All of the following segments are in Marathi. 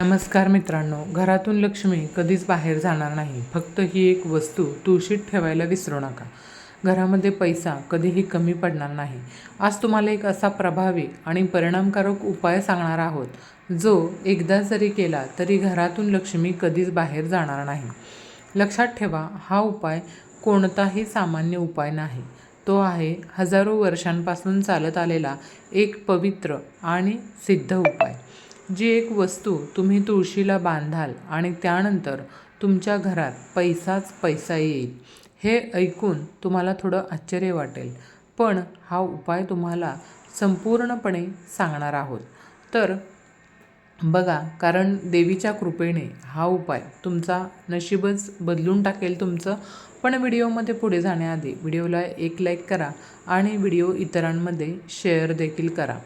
नमस्कार मित्रांनो घरातून लक्ष्मी कधीच बाहेर जाणार नाही. फक्त ही एक वस्तू तुळशीत ठेवायला विसरू नका. घरामध्ये पैसा कधीही कमी पडणार नाही. आज तुम्हाला एक असा प्रभावी आणि परिणामकारक उपाय सांगणार आहोत जो एकदा जरी केला तरी घरातून लक्ष्मी कधीच बाहेर जाणार नाही. लक्षात ठेवा हा उपाय कोणताही सामान्य उपाय नाही. तो आहे हजारो वर्षांपासून चालत आलेला एक पवित्र आणि सिद्ध उपाय. जी एक वस्तू तुम्ही तुळशीला बांधाल आणि त्यानंतर तुमच्या घरात पैसाच पैसा येईल हे ऐकून तुम्हाला थोडं आश्चर्य वाटेल. पण हा उपाय तुम्हाला संपूर्णपणे सांगणार आहोत. तर बघा कारण देवीच्या कृपेने हा उपाय तुमचा नशीबच बदलून टाकेल तुमचं. पण व्हिडिओमध्ये पुढे जाण्याआधी व्हिडिओला एक लाईक करा आणि व्हिडिओ इतरांमध्ये शेअर देखील करा.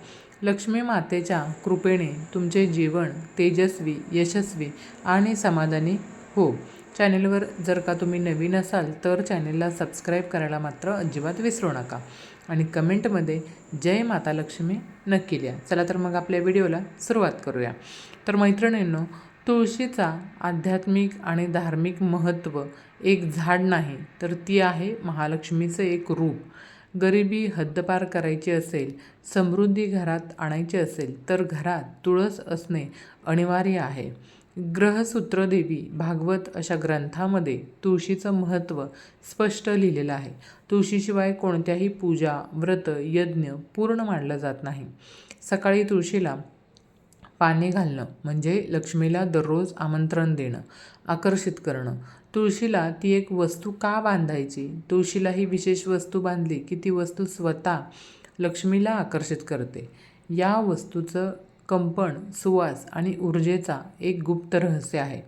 लक्ष्मी मातेच्या कृपेने तुमचे जीवन तेजस्वी यशस्वी आणि समाधानी हो. चॅनेलवर जर का तुम्ही नवीन असाल तर चॅनेलला सबस्क्राईब करायला मात्र अजिबात विसरू नका आणि कमेंटमध्ये जय माता लक्ष्मी नक्की लिहा. चला तर मग आपल्या व्हिडिओला सुरुवात करूया. तर मैत्रिणींनो तुळशीचा आध्यात्मिक आणि धार्मिक महत्त्व एक झाड नाही तर ती आहे महालक्ष्मीचं एक रूप. गरिबी हद्दपार करायची असेल समृद्धी घरात आणायची असेल तर घरात तुळस असणे अनिवार्य आहे. ग्रहसूत्रदेवी भागवत अशा ग्रंथामध्ये तुळशीचं महत्त्व स्पष्ट लिहिलेलं आहे. तुळशीशिवाय कोणत्याही पूजा व्रत यज्ञ पूर्ण मानलं जात नाही. सकाळी तुळशीला पाणी घालणं म्हणजे लक्ष्मीला दररोज आमंत्रण देणं आकर्षित करणं तुळशीला ती एक वस्तू का बांधायची? तुळशीला ही विशेष वस्तू बांधली की ती वस्तू स्वतः लक्ष्मीला आकर्षित करते. या वस्तूचं कंपन सुवास आणि ऊर्जेचा एक गुप्त रहस्य आहे.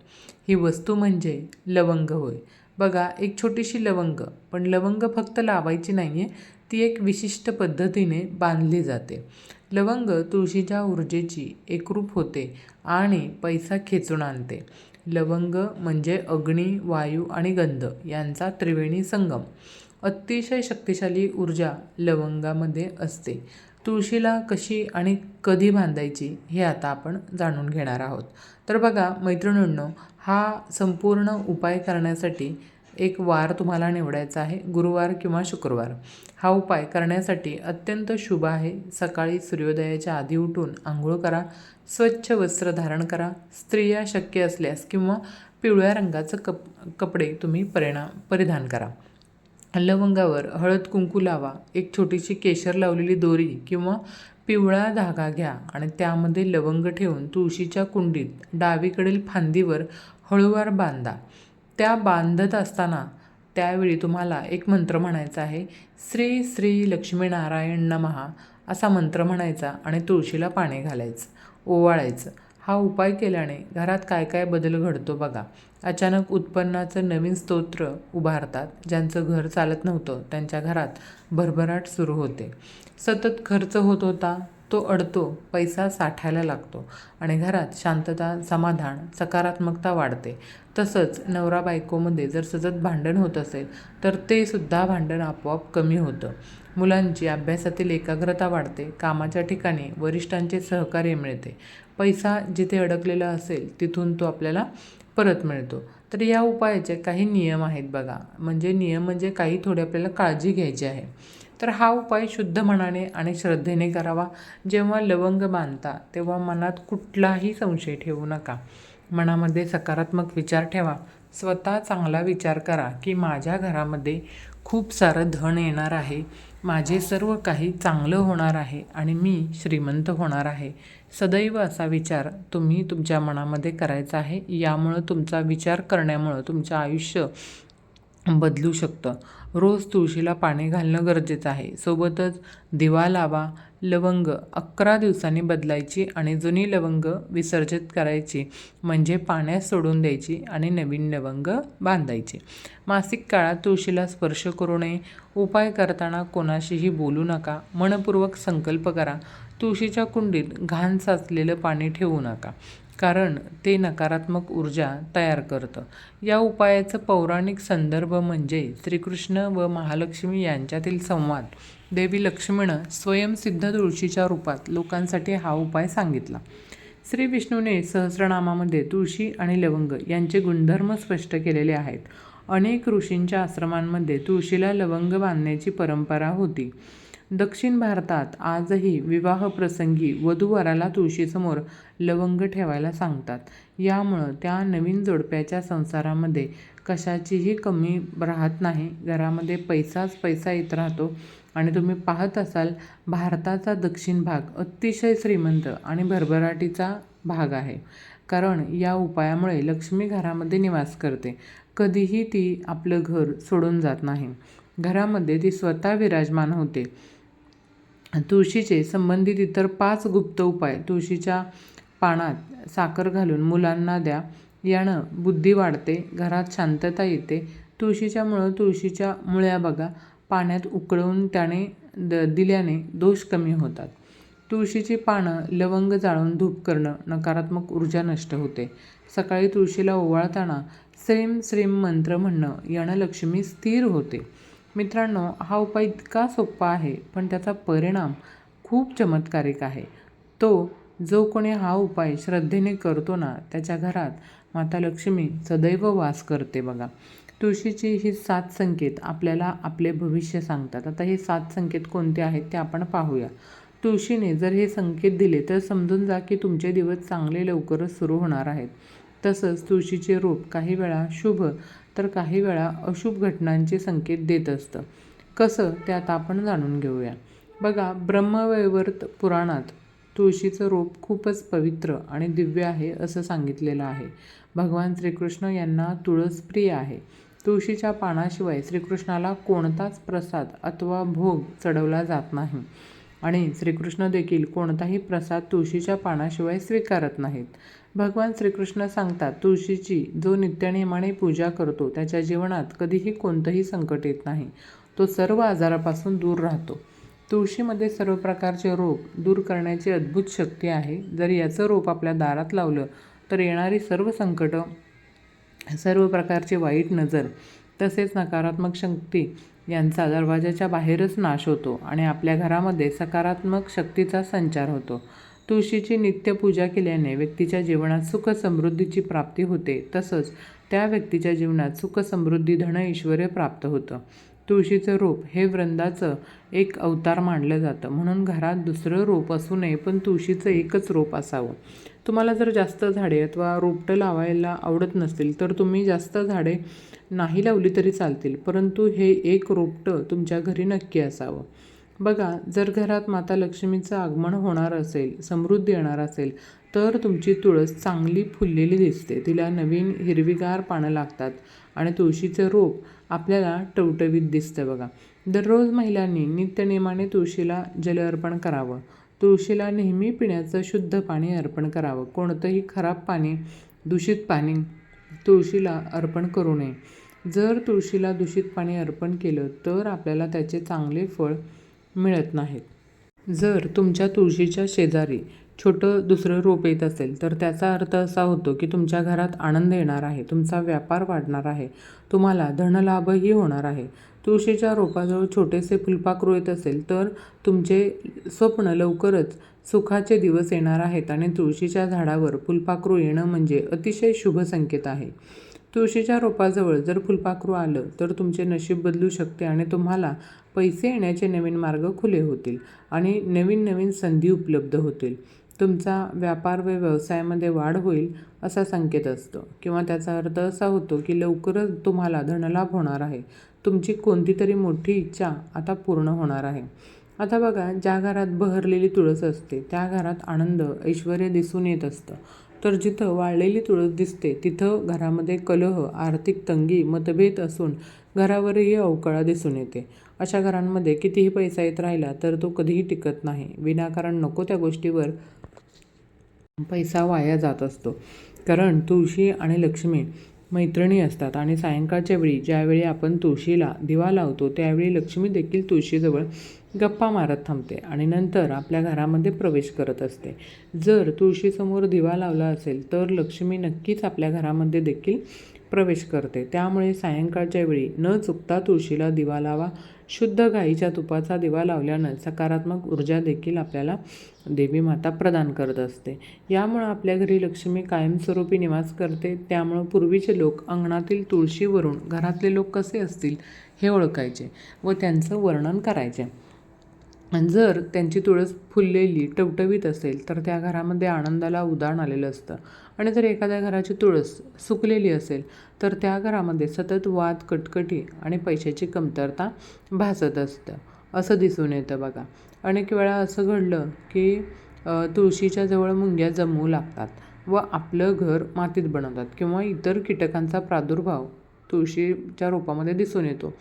ही वस्तू म्हणजे लवंग होय. बघा एक छोटीशी लवंग पण लवंग फक्त लावायची नाही आहे ती एक विशिष्ट पद्धतीने बांधली जाते. लवंग तुळशीच्या ऊर्जेची एकरूप होते आणि पैसा खेचून आणते. लवंग म्हणजे अग्नी वायू आणि गंध यांचा त्रिवेणी संगम. अतिशय शक्तिशाली ऊर्जा लवंगामध्ये असते. तुळशीला कशी आणि कधी बांधायची हे आता आपण जाणून घेणार आहोत. तर बघा मैत्रिणींनो हा संपूर्ण उपाय करण्यासाठी एक वार तुम्हाला निवडायचा आहे गुरुवार किंवा शुक्रवार. हा उपाय करण्यासाठी अत्यंत शुभ आहे. सकाळी सूर्योदयाच्या आधी उठून आंघोळ करा स्वच्छ वस्त्र धारण करा स्त्रिया शक्य असल्यास किंवा पिवळ्या रंगाचं कप कपडे तुम्ही परिणाम परिधान करा. लवंगावर हळद कुंकू लावा एक छोटीशी केशर लावलेली दोरी किंवा पिवळा धागा घ्या आणि त्यामध्ये लवंग ठेवून तुळशीच्या कुंडीत डावीकडील फांदीवर हळूवार बांधा. त्या बांधत असताना त्यावेळी तुम्हाला एक मंत्र म्हणायचा आहे श्री श्री लक्ष्मीनारायण नमहा असा मंत्र म्हणायचा आणि तुळशीला पाणी घालायचं ओवाळायचं. हा उपाय केल्याने घरात काय काय बदल घडतो बघा. अचानक उत्पन्नाचं नवीन स्तोत्र उभारतात ज्यांचं घर चालत नव्हतं त्यांच्या घरात भरभराट सुरू होते. सतत खर्च होत होता तो अडतो पैसा साठायला लागतो आणि घरात शांतता समाधान सकारात्मकता वाढते. तसंच नवरा बायकोमध्ये जर सतत भांडण होत असेल तर ते सुद्धा भांडण आपोआप कमी होतं. मुलांची अभ्यासातील एकाग्रता वाढते कामाच्या ठिकाणी वरिष्ठांचे सहकार्य मिळते. पैसा जिथे अडकलेला असेल तिथून तो आपल्याला परत मिळतो. तर या उपायाचे काही नियम आहेत बघा. म्हणजे नियम म्हणजे काही थोडे आपल्याला काळजी घ्यायची आहे. तर हा उपाय शुद्ध मनाने आणि श्रद्धेने करावा. जेव्हा लवंग बांधता तेव्हा मनात कुठलाही संशय ठेवू नका. मनामध्ये सकारात्मक विचार ठेवा. स्वतः चांगला विचार करा की माझ्या घरामध्ये खूप सारं धन येणार आहे. माझे सर्व काही चांगलं होणार आहे आणि मी श्रीमंत होणार आहे. सदैव असा विचार तुम्ही तुमच्या मनामध्ये करायचा आहे. यामुळं तुमचा विचार करण्यामुळं तुमचं आयुष्य बदलू शकतं. रोज तुळशीला पाणी घालणं गरजेचं आहे. सोबतच दिवा लावा लवंग अकरा दिवसांनी बदलायची आणि जुनी लवंग विसर्जित करायची. म्हणजे पाण्यात सोडून द्यायची आणि नवीन लवंग बांधायची. मासिक काळात तुळशीला स्पर्श करू नये. उपाय करताना कोणाशीही बोलू नका. मनपूर्वक संकल्प करा. तुळशीच्या कुंडीत घाण साचलेलं पाणी ठेवू नका. कारण ते नकारात्मक ऊर्जा तयार करतं. या उपायाचं पौराणिक संदर्भ म्हणजे श्रीकृष्ण व महालक्ष्मी यांच्यातील संवाद. देवी लक्ष्मीनं स्वयंसिद्ध तुळशीच्या रूपात लोकांसाठी हा उपाय सांगितला. श्री विष्णूने सहस्रनामामध्ये तुळशी आणि लवंग यांचे गुणधर्म स्पष्ट केलेले आहेत. अनेक ऋषींच्या आश्रमांमध्ये तुळशीला लवंग बांधण्याची परंपरा होती. दक्षिण भारतात आजही विवाहप्रसंगी वधूवराला तुळशीसमोर लवंग ठेवायला सांगतात. यामुळं त्या नवीन जोडप्याच्या संसारामध्ये कशाचीही कमी राहत नाही. घरामध्ये पैसाच पैसा येत राहतो. आणि तुम्ही पाहत असाल भारताचा दक्षिण भाग अतिशय श्रीमंत आणि भरभराटीचा भाग आहे. कारण या उपायामुळे लक्ष्मी घरामध्ये निवास करते. कधीही ती आपलं घर सोडून जात नाही. घरामध्ये ती स्वतः विराजमान होते. तुळशीचे संबंधित इतर पाच गुप्त उपाय. तुळशीच्या पानात साखर घालून मुलांना द्या. यानं बुद्धी वाढते घरात शांतता येते. तुळशीच्या मुळं तुळशीच्या मुळ्या बघा पाण्यात उकळवून त्याने द दिल्याने दोष कमी होतात. तुळशीची पानं लवंग जाळून धूप करणं नकारात्मक ऊर्जा नष्ट होते. सकाळी तुळशीला ओवाळताना श्रीम श्रीम मंत्र म्हणणं यानं लक्ष्मी स्थिर होते. मित्रांनो हा उपाय इतका सोपा आहे पण त्याचा परिणाम खूप चमत्कारिक आहे. तो जो कोणी हा उपाय श्रद्धेने करतो ना त्याच्या घरात माता लक्ष्मी सदैव वास करते बघा. तुळशीची ही सात संकेत आपल्याला आपले भविष्य सांगतात. आता हे सात संकेत कोणते आहेत ते आपण पाहूया. तुळशीने जर हे संकेत दिले तर समजून जा की तुमचे दिवस चांगले लवकरच सुरू होणार आहेत. तसंच तुळशीचे रूप काही वेळा शुभ तर काही वेळा अशुभ घटनांचे संकेत देत असतं. कसं ते आता आपण जाणून घेऊया. बघा ब्रह्मवैवर्त पुराणात तुळशीचं रूप खूपच पवित्र आणि दिव्य आहे असं सांगितलेलं आहे. भगवान श्रीकृष्ण यांना तुळस प्रिय आहे. तुळशीच्या पानाशिवाय श्रीकृष्णाला कोणताच प्रसाद अथवा भोग चढवला जात नाही. आणि श्रीकृष्ण देखील कोणताही प्रसाद तुळशीच्या पानाशिवाय स्वीकारत नाहीत. भगवान श्रीकृष्ण सांगतात तुळशीची जो नित्यनेमाने पूजा करतो त्याच्या जीवनात कधीही कोणतंही संकट येत नाही. तो सर्व आजारापासून दूर राहतो. तुळशीमध्ये सर्व प्रकारचे रोग दूर करण्याची अद्भुत शक्ती आहे. जर याचं रोप आपल्या दारात लावलं तर येणारी सर्व संकटं सर्व प्रकारचे वाईट नजर तसेच नकारात्मक शक्ती यांचा दरवाजाच्या बाहेरच नाश होतो आणि आपल्या घरामध्ये सकारात्मक शक्तीचा संचार होतो. तुळशीची नित्यपूजा केल्याने व्यक्तीच्या जीवनात सुख समृद्धीची प्राप्ती होते. तसंच त्या व्यक्तीच्या जीवनात सुख समृद्धी धन ऐश्वर प्राप्त होतं. तुळशीचं रोप हे वृंदाचं एक अवतार मानलं जातं. म्हणून घरात दुसरं रोप असू नये पण तुळशीचं एकच रोप असावं. तुम्हाला जर जास्त झाडे अथवा रोपटं लावायला आवडत नसतील तर तुम्ही जास्त झाडे नाही लावली तरी चालतील परंतु हे एक रोपटं तुमच्या घरी नक्की असावं. बघा जर घरात माता लक्ष्मीचं आगमन होणार असेल समृद्धी येणार असेल तर तुमची तुळस चांगली फुललेली दिसते. तिला नवीन हिरवीगार पानं लागतात आणि तुळशीचं रोप आपल्याला टवटवीत दिसतं बघा. दररोज महिलांनी नित्यनियमाने तुळशीला जल अर्पण करावं. तुळशीला नेहमी पिण्याचं शुद्ध पाणी अर्पण करावं. कोणतंही खराब पाणी दूषित पाणी तुळशीला अर्पण करू नये. जर तुळशीला दूषित पाणी अर्पण केलं तर आपल्याला त्याचे चांगले फळ मिळत नाहीत. जर तुमच्या तुळशीच्या शेजारी छोटं दुसरं रोप येत असेल तर त्याचा अर्थ असा होतो की तुमच्या घरात आनंद येणार आहे तुमचा व्यापार वाढणार आहे तुम्हाला धनलाभही होणार आहे. तुळशीच्या रोपाजवळ छोटेसे फुलपाखरू येत असेल तर तुमचे स्वप्न लवकरच सुखाचे दिवस येणार आहेत आणि तुळशीच्या झाडावर फुलपाखरू येणं म्हणजे अतिशय शुभ संकेत आहे. तुळशीच्या रोपाजवळ जर फुलपाखरू आलं तर तुमचे नशीब बदलू शकते आणि तुम्हाला पैसे येण्याचे नवीन मार्ग खुले होतील आणि नवीन नवीन संधी उपलब्ध होतील. तुमचा व्यापार व व्यवसायामध्ये वाढ होईल असा संकेत असतो किंवा त्याचा अर्थ असा होतो की लवकरच तुम्हाला धनलाभ होणार आहे. तुमची कोणती तरी मोठी इच्छा आता पूर्ण होणार आहे. आता बघा ज्या घरात बहरलेली तुळस असते त्या घरात आनंद ऐश्वर दिसून येत असतं. तर जिथं वाळलेली तुळस दिसते तिथं घरामध्ये कलह आर्थिक तंगी मतभेद असून घरावरही अवकळा दिसून येते. अशा घरांमध्ये कितीही पैसा येत राहिला तर तो कधीही टिकत नाही. विनाकारण नको त्या गोष्टीवर पैसा वाया जात असतो. कारण तुळशी आणि लक्ष्मी मैत्रिणी असतात. आणि सायंकाळच्या वेळी ज्यावेळी आपण तुळशीला दिवा लावतो त्यावेळी लक्ष्मी देखील तुळशीजवळ गप्पा मारत थांबते आणि नंतर आपल्या घरामध्ये प्रवेश करत असते. जर तुळशीसमोर दिवा लावला असेल तर लक्ष्मी नक्कीच आपल्या घरामध्ये देखील प्रवेश करते. त्यामुळे सायंकाळच्या वेळी न चुकता तुळशीला दिवा लावा. शुद्ध गाईच्या तुपाचा दिवा लावल्यानं सकारात्मक ऊर्जा देखील आपल्याला देवी माता प्रदान करत असते. यामुळं आपल्या घरी लक्ष्मी कायमस्वरूपी निवास करते. त्यामुळं पूर्वीचे लोक अंगणातील तुळशीवरून घरातले लोक कसे असतील हे ओळखायचे व त्यांचं वर्णन करायचे. जर त्यांची तुळस फुललेली टवटवीत असेल तर त्या घरामध्ये आनंदाला उदाहरण आलेलं असतं. आणि जर एखाद्या घराची तुळस सुकलेली असेल तर त्या घरामध्ये सतत वाद कटकटी आणि पैशाची कमतरता भासत असतं. असं दिसून येतं बघा. अनेक वेळा असं घडलं की तुळशीच्या जवळ मुंग्या जमू लागतात व आपलं घर मातीत बनवतात किंवा इतर कीटकांचा प्रादुर्भाव तुळशीच्या रूपामध्ये दिसून येतो.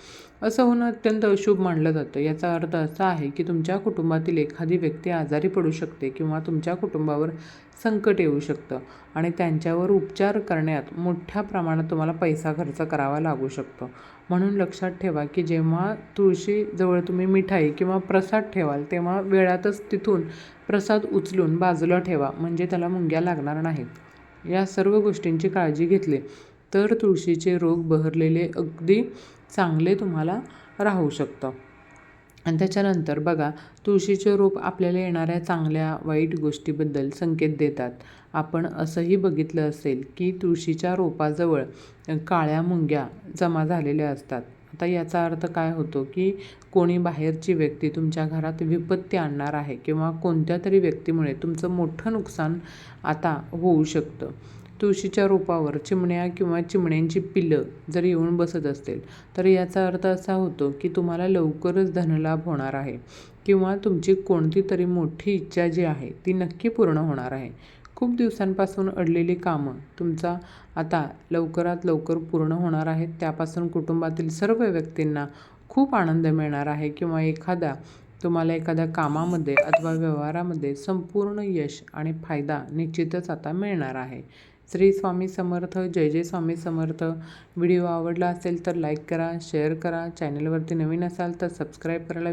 असं होणं अत्यंत अशुभ मानलं जातं. याचा अर्थ असा आहे की तुमच्या कुटुंबातील एखादी व्यक्ती आजारी पडू शकते किंवा तुमच्या कुटुंबावर संकट येऊ शकतं आणि त्यांच्यावर उपचार करण्यात मोठ्या प्रमाणात तुम्हाला पैसा खर्च करावा लागू शकतो. म्हणून लक्षात ठेवा की जेव्हा तुळशीजवळ तुम्ही मिठाई किंवा प्रसाद ठेवाल तेव्हा वेळातच तिथून प्रसाद उचलून बाजूला ठेवा म्हणजे त्याला मुंग्या लागणार नाहीत. या सर्व गोष्टींची काळजी घेतली. तर तुळशीचे रोग बहरलेले अगदी चांगले तुम्हाला राहू शकतं. आणि त्याच्यानंतर बघा तुळशीचे रोप आपल्याला येणाऱ्या चांगल्या वाईट गोष्टीबद्दल संकेत देतात. आपण असंही बघितलं असेल की तुळशीच्या रोपाजवळ काळ्या मुंग्या जमा झालेल्या असतात. आता याचा अर्थ काय होतो की कोणी बाहेरची व्यक्ती तुमच्या घरात विपत्ती आणणार आहे किंवा कोणत्या तरी व्यक्तीमुळे तुमचं मोठं नुकसान आता होऊ शकतं. तुळशीच्या रोपावर चिमण्या किंवा चिमण्यांची पिल्लं जर येऊन बसत असतील तर याचा अर्थ असा होतो की तुम्हाला लवकरच धनलाभ होणार आहे किंवा तुमची कोणती तरी मोठी इच्छा जी आहे ती नक्की पूर्ण होणार आहे. खूप दिवसांपासून अडलेली कामं तुमचा आता लवकरात लवकर पूर्ण होणार आहेत. त्यापासून कुटुंबातील सर्व व्यक्तींना खूप आनंद मिळणार आहे किंवा एखादा तुम्हाला एखाद्या कामामध्ये अथवा व्यवहारामध्ये संपूर्ण यश आणि फायदा निश्चितच आता मिळणार आहे. श्री स्वामी समर्थ जय जय स्वामी समर्थ. व्हिडिओ आवडला असेल तर लाईक करा शेअर करा. चॅनलवरती नवीन असाल तर सबस्क्राईब करायला